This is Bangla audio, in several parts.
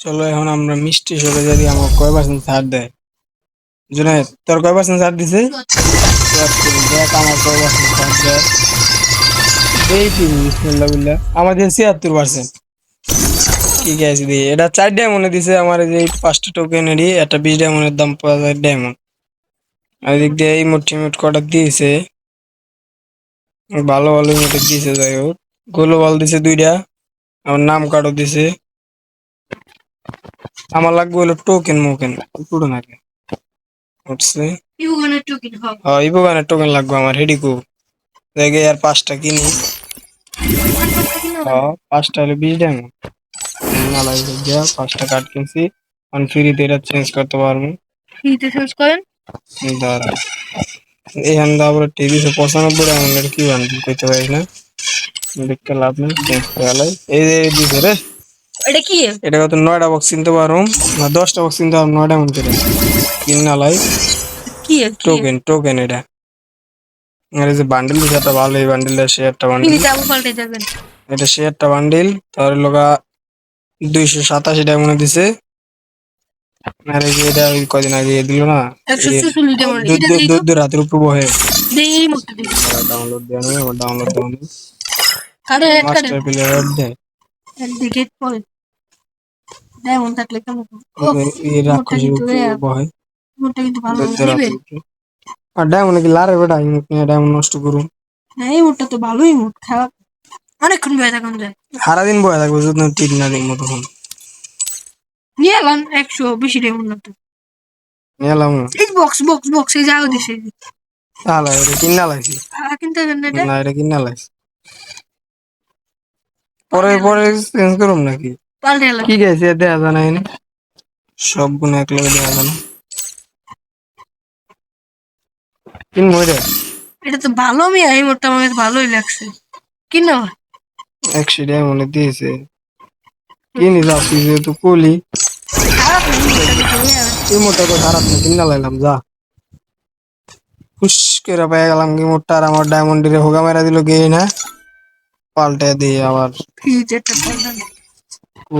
চলো এখন আমরা মিষ্টি শপে যদি আমার কয় পার্সেন্ট ছাড় দেয়? জুনায়দ, তোর কয় পার্সেন্ট ছাড় দিছে? দেখ আমার কয় পার্সেন্ট ছাড় দেয়। এই কি বিসমিল্লাহ বিল্লাহ আমাদের ছিয়াত্তর পার্সেন্ট কি গেছে দিয়ে? এটা চার ডায়মন্ডে দিছে, আমার যে পাঁচটা টোকেনেরই একটা বিশ ডায়মন্ডের দাম পাওয়া যায় ডায়মন্ড আর এদিক দিয়ে এই মোট কটা দিয়েছে? ভালো ভালো ইমোটে দিয়েছে, যাই হোক। গ্লোবাল দিছে দুইটা আমার নাম কার্ডও দিছে। আমার লাগবে হলো টোকেন মোকেন পুরো নাকি? উঠছে ইউগানের টুকিন হব হ্যাঁ ইবোগানের টোকেন লাগবে আমার হেডিকো দেখে আর পাঁচটা কিনি। হ্যাঁ পাঁচটা হলে বিশ ডায়মন্ড না লাগবে যা পাঁচটা কার্ড কিনছি। আমি ফ্রিতে এটা চেঞ্জ করতে পারব। ফ্রিতে সার্চ করেন? দাঁড়া এখান দিয়ে আবার পঁচানব্বই ডায়মন্ডের কি বান্ডিল করতে পারিস না? দেখতে লাভ নেই চেঞ্জ করে এই যে দিছে রে। এটা কি? এটা কত নয়টা বক্স কিনতে পারো না দশটা বক্স কিনতে পারো নয়টা মন করে। কিনা লাই। কি টোকেন টোকেন এটা। আর যে বান্ডিল ভালো এই বান্ডিলটা শেয়ারটা বান্ডিল এটা শেয়ারটা বান্ডিল তার লগা দুইশো সাতাশি ডায়মন্ড দিছে। আর এই যে এটা ওই কদিন আগে দিল না? দুধ রাতের উপর বহে ডাউনলোড দেওয়া ডাউনলোড দেওয়া মাস্টার প্লেয়ার দেয়। থাকলে কেমন এই বহে কিন্তু ভালো দুধ নিবে? রাতের উপর আর ডায়মন্ড কি লারে বেটা? ইমুক নিয়ে ডায়মন্ড নষ্ট করুন। এই মুখটা তো ভালোই অনেকক্ষণ বয়ে থাকুন যায় সারাদিন বয়ে থাকব যদি ঠিক না দিন নিয়ে এলাম একশো বেশি ডায়মন্ড না তো। নিয়ে এলাম এই বক্স বক্স বক্স এই যাও দিছে। তাহলে এটা কিনা লাগছি কিনতে না এটা। না এটা কিনা লাগছে পরে পরে চেঞ্জ করুম নাকি? কি গেছে দেয়া জানা এনে সব গুণ এক লগে দেয়া জানা কিনবো রে এটা তো ভালো মিয়া এই মোটটা ভালোই লাগছে। কি না একশো ডায়মন্ড দিয়েছে। কিনি যা তুই যেহেতু কলি। এই মোটটা তো খারাপ না কিনা লাইলাম যা। হুস করে পেয়ে গেলাম কি মোটটা আর আমার ডায়মন্ড রে হোগা মেরা দিল গিয়ে না? পাল্টে দিয়ে আবার। ও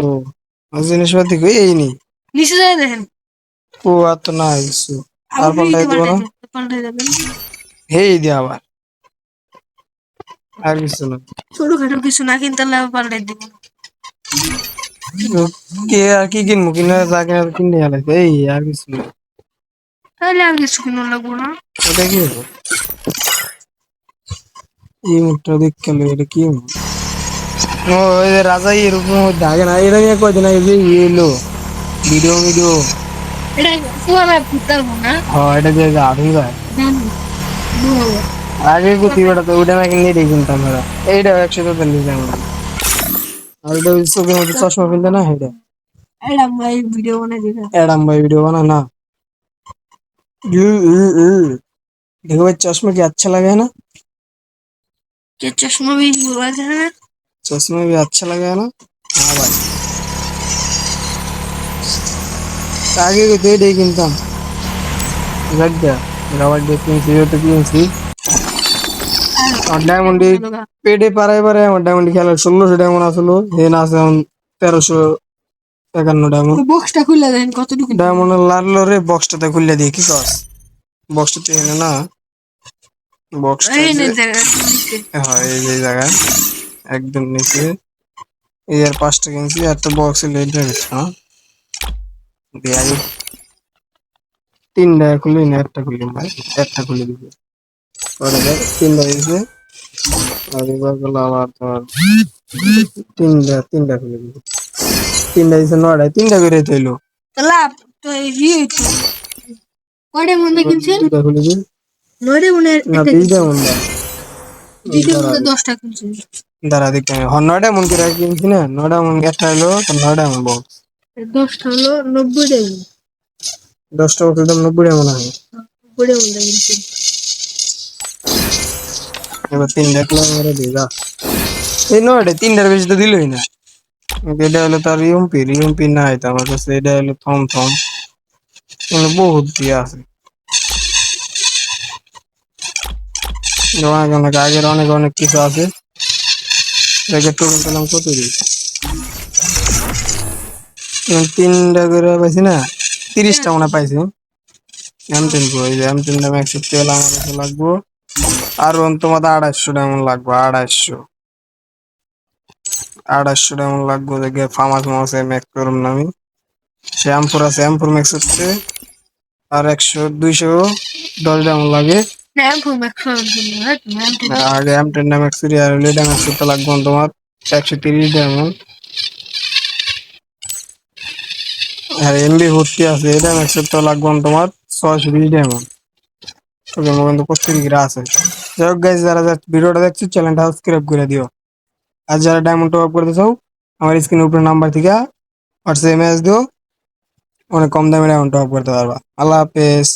জিনিসপাতি কই? এই নি। নিচে যায় দেখেন। ও আর তো না কিছু। আর পাল্টাই দেবো না? হেই দিয়ে আবার। আর কিছু না। ছোটখাটো কিছু না কিনতে হলে পাল্টে দিব। কে আর কি কিনবো? কিনে যা কিনে কিনে গেলাইছে এই আর কিছু না। তাহলে আর কিছু কিনো লাগবো না। এটা কি? হলো এই মুখটা কেন এটা কি মুখ? রাজা এরকম ডাকে না এটা নিয়ে কয়দিন আগে যে ইয়ে এলো ভিডিও ভিডিও এটা যে গাড়ি আগে গুতি বেড়াতো ওটা নাকি নিয়ে দেখি কিনতাম আমরা। এইটা একশো তো তেল দিতাম আর ওটা চোখের মধ্যে চশমা কিনতে না এটা? এডাম ভিডিও বানা দিবে। এডাম ভাই ভিডিও বানা না। দেখো ভাই চশমা কি আচ্ছা লাগে না? क्या अच्छा लगा है ना কে চশমা भी আছে না चश्मा भी अच्छा लगा है ना हाँ भाई आगे को दे दे किनताम लग गया রাবার ডে কিনছি তো কিনছি আর ডায়মন্ড পেটে পাড়ায় পাড়ায় আমার ডায়মন্ড খেলা ষোলোশো ডায়মন্ড আসলো হেন আছে এখন তেরোশো একান্ন ডায়মন্ড বক্সটা খুলে দেন কতটুকু ডায়মন্ড লাড়লো রে বক্সটাতে খুললে দিয়ে কি কর বক্সটা তো এনে না বক্সটা এই যে- নিচে। হ্যাঁ এই যে জায়গায় একদম নিচে। এই আর পাঁচটা কিনছি আর তো বক্সে লেট গেছে হ্যাঁ? দিয়ে তিনটা খুলি না একটা খুলি ভাই। একটা খুলে দিবে। পরে দেখ তিনটা দিয়েছে। আর এবার গেলো আবার তোমার তিনটা তিনটা খুলে দিবে। তিনটা দিয়েছে নয়টায় তিনটা করে তৈলো লাভ তো ইয়ে তো। কয়টা মধ্যে কিনছেন? দুটা খুলে দিই মনে না একটা মন দশটা দাঁড়া দেখতে হ্যাঁ নয়টা মন করে কিনছি না। নয়টা মন একটা হলো নয়টা মন বক্স দশটা হলো নব্বই টাকা দশটা বক্সের দাম নব্বই টাকা মনে হয়। নব্বই টাকা মধ্যে কিনছেন এবার তিন দেখলাম মেরে দিয়ে এই নয়টা তিনটার বেশি তো দিলই না। এটা হলো তার ইউমপি ইউমপি নাই তো আমার কাছে এটা হলো থম থম বহুত দিয়ে আছে। অনেক অনেক আগের অনেক অনেক কিছু আছে এটাকে টোকেন পেলাম কত তিনটা করে পাইছি না তিরিশটা মনে পাইছি এম টেন প্রো এই যে এম টেনটা ম্যাক্স তেল আমার কাছে লাগবো আর তোমাদের আড়াইশো এমন লাগবে আড়াইশো আড়াইশো এমন লাগবে দেখে ফার্মাস মাসে ম্যাক্স করুম না আমি শ্যাম্পুর আছে শ্যাম্পুর ম্যাক্স হচ্ছে আর একশো দুইশো দশ এমন লাগে আগে এম টেন ম্যাক্স আর লেডা ম্যাক্স করতে লাগবে তোমার। একশো তিরিশ এমন আর এমবি ভর্তি আছে এটা ম্যাক্স করতে লাগবে তোমার, ছয়শো বিশ এমন ওকে, আমার কিন্তু প্রত্যেকের আছে। যাই হোক গাইজ যারা ভিডিওটা দেখছ চ্যানেলটা সাবস্ক্রাইব করে দিও। আর যারা ডায়মন্ড টপ আপ করতে চাও, আমার স্ক্রিনের উপরে নাম্বার থেকে হোয়াটসঅ্যাপ মেসেজ দিও। অনেক কম দামে ডায়মন্ড টপ করতে পারবা। আল্লাহ হাফেজ।